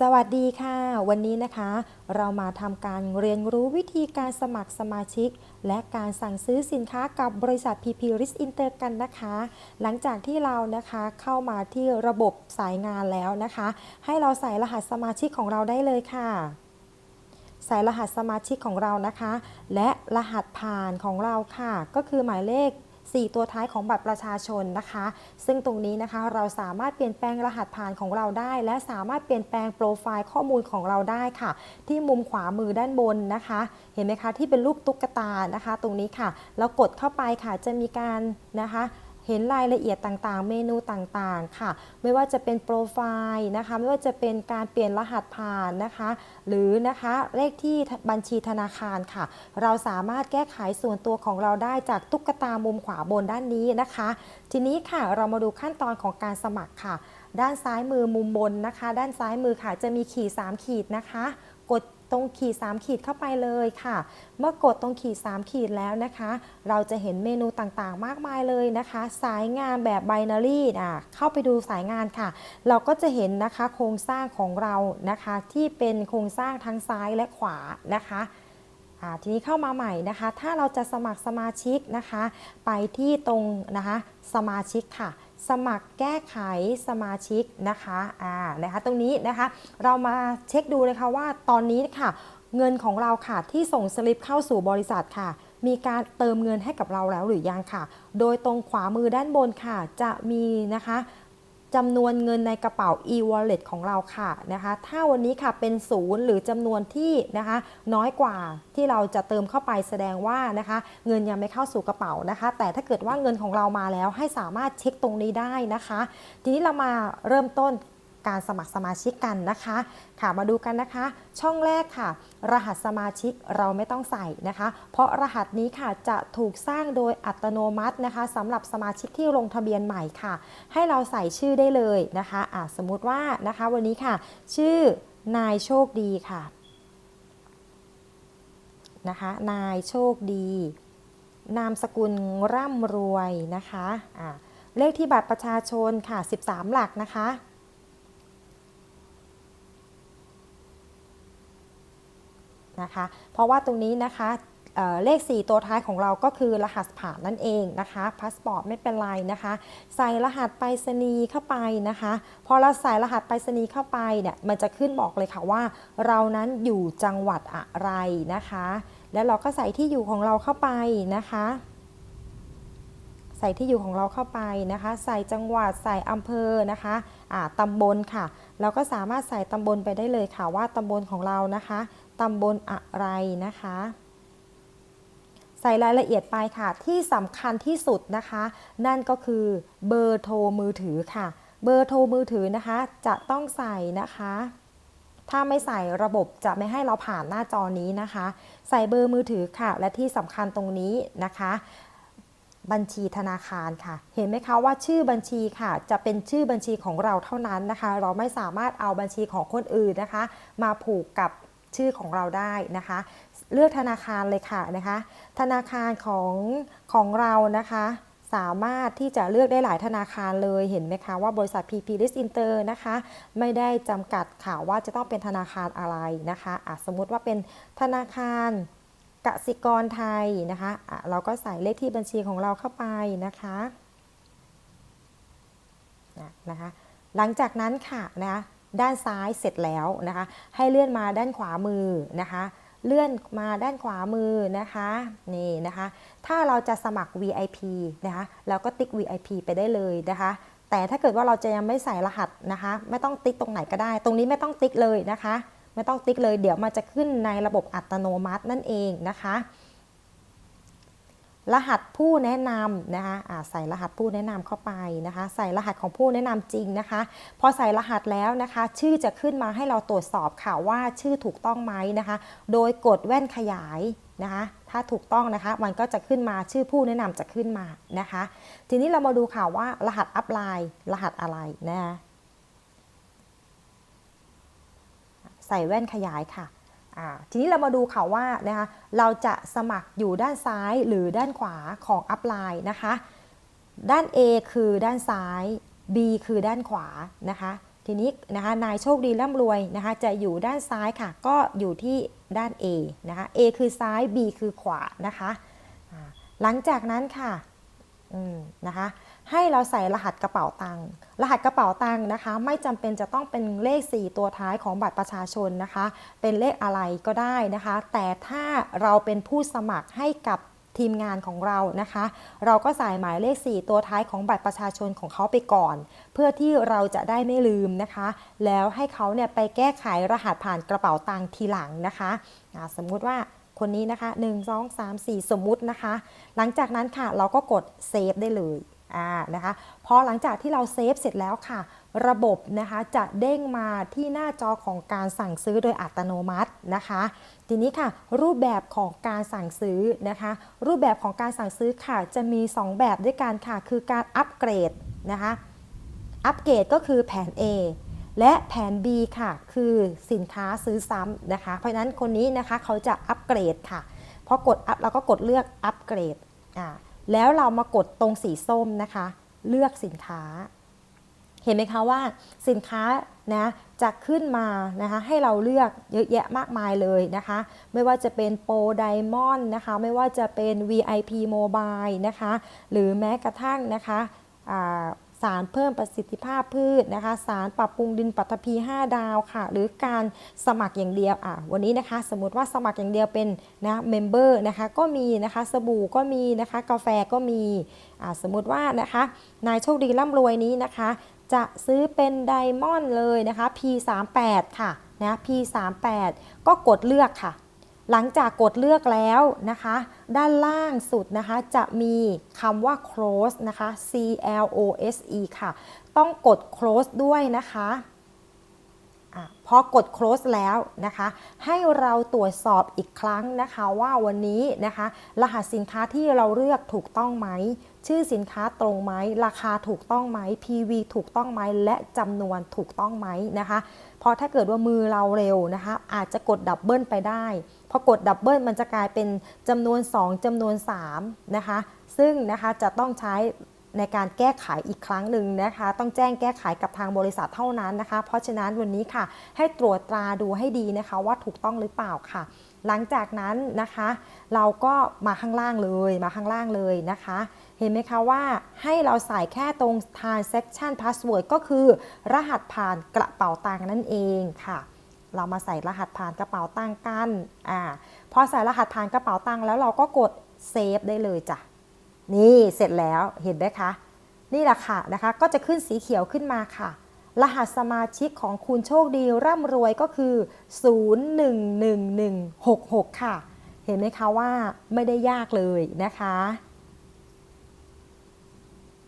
สวัสดีค่ะ วันนี้นะคะ เรามาทำการเรียนรู้วิธีการสมัครสมาชิก และการสั่งซื้อสินค้ากับบริษัท PP Risk Inter กันนะคะ หลังจากที่เรานะคะเข้ามาที่ระบบสายงานแล้วนะคะ ให้เราใส่รหัสสมาชิกของเราได้เลยค่ะ ใส่รหัสสมาชิกของเรานะคะ และรหัสผ่านของเราค่ะ ก็คือหมายเลข 4 ตัวท้ายของบัตรประชาชนนะคะ ซึ่งตรงนี้นะคะเราสามารถเปลี่ยนแปลงรหัสผ่านของเราได้ และสามารถเปลี่ยนแปลงโปรไฟล์ข้อมูลของเราได้ค่ะ ที่มุมขวามือด้านบนนะคะ เห็นไหมคะที่เป็นรูปตุ๊กตานะคะ ตรงนี้ค่ะ เรากดเข้าไปค่ะจะมีการนะคะ เห็นรายละเอียดต่างๆ เมนูต่างๆ ค่ะ ไม่ว่าจะเป็นโปรไฟล์นะคะ ไม่ว่าจะเป็นการเปลี่ยนรหัสผ่านนะคะ หรือนะคะเลขที่บัญชีธนาคารค่ะ เราสามารถแก้ไขส่วนตัวของเราได้จากตุ๊กตามุมขวาบนด้านนี้นะคะ ทีนี้ค่ะเรามาดูขั้นตอนของการสมัครค่ะ ด้านซ้ายมือมุมบนนะคะ ด้านซ้ายมือค่ะจะมีขีด 3 ขีดนะคะ กด ตรงขีด 3 ขีดเข้าไปเลยค่ะ เมื่อกดตรงขีด 3 ขีดแล้วนะคะ เราจะเห็นเมนูต่างๆ มากมายเลยนะคะ สายงานแบบไบนารีอะเข้าไปดูสายงานค่ะ เราก็จะเห็นนะคะโครงสร้างของเรานะคะ ที่เป็นโครงสร้างทั้งซ้ายและขวานะคะอ่าทีนี้เข้ามาใหม่นะคะ ถ้าเราจะสมัครสมาชิกนะคะ ไปที่ตรงนะคะ สมาชิกค่ะ สมัครแก้ไขสมาชิกนะคะอ่านะคะตรงนี้นะคะเรามาเช็คดูเลยค่ะว่าตอนนี้ค่ะ เงินของเราค่ะที่ส่งสลิปเข้าสู่บริษัทค่ะ มีการเติมเงินให้กับเราแล้วหรือยังค่ะ โดยตรงขวามือด้านบนค่ะ จะมีนะคะ จำนวนเงินในกระเป๋า e-wallet ของเราค่ะนะคะถ้าวันนี้ค่ะเป็นศูนย์หรือจำนวนที่นะคะน้อยกว่าที่เราจะเติมเข้าไปแสดงว่านะคะเงินยังไม่เข้าสู่กระเป๋านะคะ แต่ถ้าเกิดว่าเงินของเรามาแล้วให้สามารถเช็คตรงนี้ได้นะคะ ทีนี้เรามาเริ่มต้น การสมัครสมาชิกกันนะคะ ค่ะมาดูกันนะคะ ช่องแรกค่ะ รหัสสมาชิกเราไม่ต้องใส่นะคะ เพราะรหัสนี้ค่ะจะถูกสร้างโดยอัตโนมัตินะคะสำหรับสมาชิกที่ลงทะเบียนใหม่ค่ะ ให้เราใส่ชื่อได้เลยนะคะะสมมุติว่านะคะวันนี้ค่ะ ชื่อนายโชคดีค่ะนะคะนายโชคดี นามสกุลร่ำรวยนะคะะเลขที่บัตรประชาชนค่ะ 13 หลักนะคะ นะคะ เพราะว่าตรงนี้นะคะเเลข 4 ตัวท้ายของเราก็คือรหัสผ่านนั่นเองนะคะพาสปอร์ตไม่เป็นไรนะคะ ใส่รหัสไปรษณีย์เข้าไปนะคะ พอเราใส่รหัสไปรษณีย์เข้าไปเนี่ยมันจะขึ้นบอกเลยค่ะว่า เรานั้นอยู่จังหวัดอะไรนะคะ แล้วเราก็ใส่ที่อยู่ของเราเข้าไปนะคะ ใส่ที่อยู่ของเราเข้าไปนะคะ ใส่จังหวัดใส่อำเภอนะคะะตำบลค่ะ เราก็สามารถใส่ตำบลไปได้เลยค่ะว่าตำบลของเรานะคะตำบลอะไรนะคะ ใส่รายละเอียดไปค่ะที่สำคัญที่สุดนะคะ นั่นก็คือเบอร์โทรมือถือค่ะ เบอร์โทรมือถือนะคะ จะต้องใส่นะคะ ถ้าไม่ใส่ระบบจะไม่ให้เราผ่านหน้าจอนี้นะคะ ใส่เบอร์มือถือค่ะ และที่สำคัญตรงนี้นะคะ บัญชีธนาคารค่ะ เห็นไหมคะว่าชื่อบัญชีค่ะ จะเป็นชื่อบัญชีของเราเท่านั้นนะคะ เราไม่สามารถเอาบัญชีของคนอื่นนะคะ มาผูกกับชื่อของเราได้นะคะ เลือกธนาคารเลยค่ะนะคะ ธนาคารของของเรานะคะ สามารถที่จะเลือกได้หลายธนาคารเลยเห็นไหมคะว่าบริษัท PP r i s Inter นะคะ ไม่ได้จำกัดข่าวว่าจะต้องเป็นธนาคารอะไรนะคะะสมมติว่าเป็นธนาคาร กสิกรไทยนะคะะเราก็ใส่เลขที่บัญชีของเราเข้าไปนะคะนะคะ หลังจากนั้นค่ะนะด้านซ้ายเสร็จแล้วนะคะ ให้เลื่อนมาด้านขวามือนะคะ เลื่อนมาด้านขวามือนะคะนี่นะคะ ถ้าเราจะสมัคร VIP นะคะเราก็ติ๊ก VIP ไปได้เลยนะคะแต่ถ้าเกิดว่าเราจะยังไม่ใส่รหัสนะคะ ไม่ต้องติ๊กตรงไหนก็ได้ ตรงนี้ไม่ต้องติ๊กเลยนะคะ ไม่ต้องติ๊กเลย เดี๋ยวมันจะขึ้นในระบบอัตโนมัตินั่นเองนะคะ รหัสผู้แนะนำนะคะะใส่รหัสผู้แนะนำเข้าไปนะคะ ใส่รหัสของผู้แนะนำจริงนะคะ พอใส่รหัสแล้วนะคะ ชื่อจะขึ้นมาให้เราตรวจสอบค่ะว่าชื่อถูกต้องไหมนะคะ โดยกดแว่นขยายนะคะถ้าถูกต้องนะคะมันก็จะขึ้นมาชื่อผู้แนะนำจะขึ้นมานะคะ ทีนี้เรามาดูค่ะว่ารหัสอัพไลน์รหัสอะไรนะคะ ใส่แว่นขยายค่ะทีนี้เรามาดูค่ะว่านะคะเราจะสมัครอยู่ด้านซ้ายหรือด้านขวาของอัพไลน์นะคะ ด้าน A คือด้านซ้าย B คือด้านขวานะคะ ทีนี้นะคะนายโชคดีร่ำรวยนะคะจะอยู่ด้านซ้ายค่ะ ก็อยู่ที่ด้าน A นะคะ A คือซ้าย B คือขวานะคะ หลังจากนั้นค่ะ นะคะ ให้เราใส่รหัสกระเป๋าตังค์รหัสกระเป๋าตังค์นะคะ ไม่จำเป็นจะต้องเป็นเลข 4 ตัวท้ายของบัตรประชาชนนะคะ เป็นเลขอะไรก็ได้นะคะ แต่ถ้าเราเป็นผู้สมัครให้กับทีมงานของเรานะคะ เราก็ใส่หมายเลข 4 ตัวท้ายของบัตรประชาชนของเขาไปก่อน เพื่อที่เราจะได้ไม่ลืมนะคะ แล้วให้เขาเนี่ยไปแก้ไขรหัสผ่านกระเป๋าตังค์ทีหลังนะคะ สมมุติว่า คนนี้นะคะ 1 2 3 4 สมมุตินะคะ หลังจากนั้นค่ะเราก็กดเซฟได้เลยอ่านะคะพอหลังจากที่เราเซฟเสร็จแล้วค่ะ ระบบนะคะจะเด้งมาที่หน้าจอของการสั่งซื้อโดยอัตโนมัตินะคะ ทีนี้ค่ะ รูปแบบของการสั่งซื้อนะคะ รูปแบบของการสั่งซื้อค่ะ จะมี 2 แบบด้วยกันค่ะ คือการอัปเกรดนะคะอัปเกรดก็คือแผน A และแผน B ค่ะ คือสินค้าซื้อซ้ำนะคะ เพราะนั้นคนนี้นะคะเขาจะอัปเกรดค่ะพอกดอัพเราก็กดเลือกอัปเกรดอ่าแล้วเรามากดตรงสีส้มนะคะ เลือกสินค้า เห็นไหมคะว่าสินค้านะจะขึ้นมานะคะให้เราเลือกเยอะแยะมากมายเลยนะคะ ไม่ว่าจะเป็นโปรไดมอนด์นะคะ ไม่ว่าจะเป็น VIP Mobile นะคะ หรือแม้กระทั่งนะคะ สารเพิ่มประสิทธิภาพพืชนะคะ สารปรับปรุงดินปัตภี5 ดาวค่ะ หรือการสมัครอย่างเดียวอะวันนี้นะคะ สมมติว่าสมัครอย่างเดียวเป็นนะเมมเบอร์นะคะก็มีนะคะสบู่ก็มีนะคะ กาแฟก็มีอ่าสมมติว่านะคะ นายโชคดีร่ำรวยนี้นะคะ จะซื้อเป็นไดมอนด์เลยนะคะ P38 ค่ะนะ P38 ก็กดเลือกค่ะ หลังจากกดเลือกแล้วนะคะ ด้านล่างสุดนะคะ จะมีคำว่า close นะคะ C L O S E ค่ะ ต้องกด close ด้วยนะคะ พอกด close แล้วนะคะ ให้เราตรวจสอบอีกครั้งนะคะว่าวันนี้นะคะ รหัสสินค้าที่เราเลือกถูกต้องไหม ชื่อสินค้าตรงไหม ราคาถูกต้องไหม PV ถูกต้องไหม และจำนวนถูกต้องไหมนะคะเพราะถ้าเกิดว่ามือเราเร็วนะคะ อาจจะกดดับเบิลไปได้ พอกดดับเบิลมันจะกลายเป็นจำนวน 2จำนวน3นะคะ ซึ่งนะคะจะต้องใช้ ในการแก้ไขอีกครั้งหนึ่งนะคะ ต้องแจ้งแก้ไขกับทางบริษัทเท่านั้นนะคะ เพราะฉะนั้นวันนี้ค่ะ ให้ตรวจตราดูให้ดีนะคะว่าถูกต้องหรือเปล่าค่ะ หลังจากนั้นนะคะ เราก็มาข้างล่างเลยมาข้างล่างเลยนะคะ เห็นไหมคะว่าให้เราใส่แค่ตรง transaction password ก็คือ รหัสผ่านกระเป๋าตังค์นั่นเองค่ะเรามาใส่รหัสผ่านกระเป๋าตังค์กัน อ่า พอใส่รหัสผ่านกระเป๋าตังค์แล้วเราก็กดเซฟได้เลยจ้ะ นี่เสร็จแล้วเห็นไหมคะ นี่แหละค่ะนะคะ ก็จะขึ้นสีเขียวขึ้นมาค่ะ รหัสสมาชิกของคุณโชคดีร่ำรวยก็คือ 011166 ค่ะ เห็นไหมคะว่าไม่ได้ยากเลยนะคะ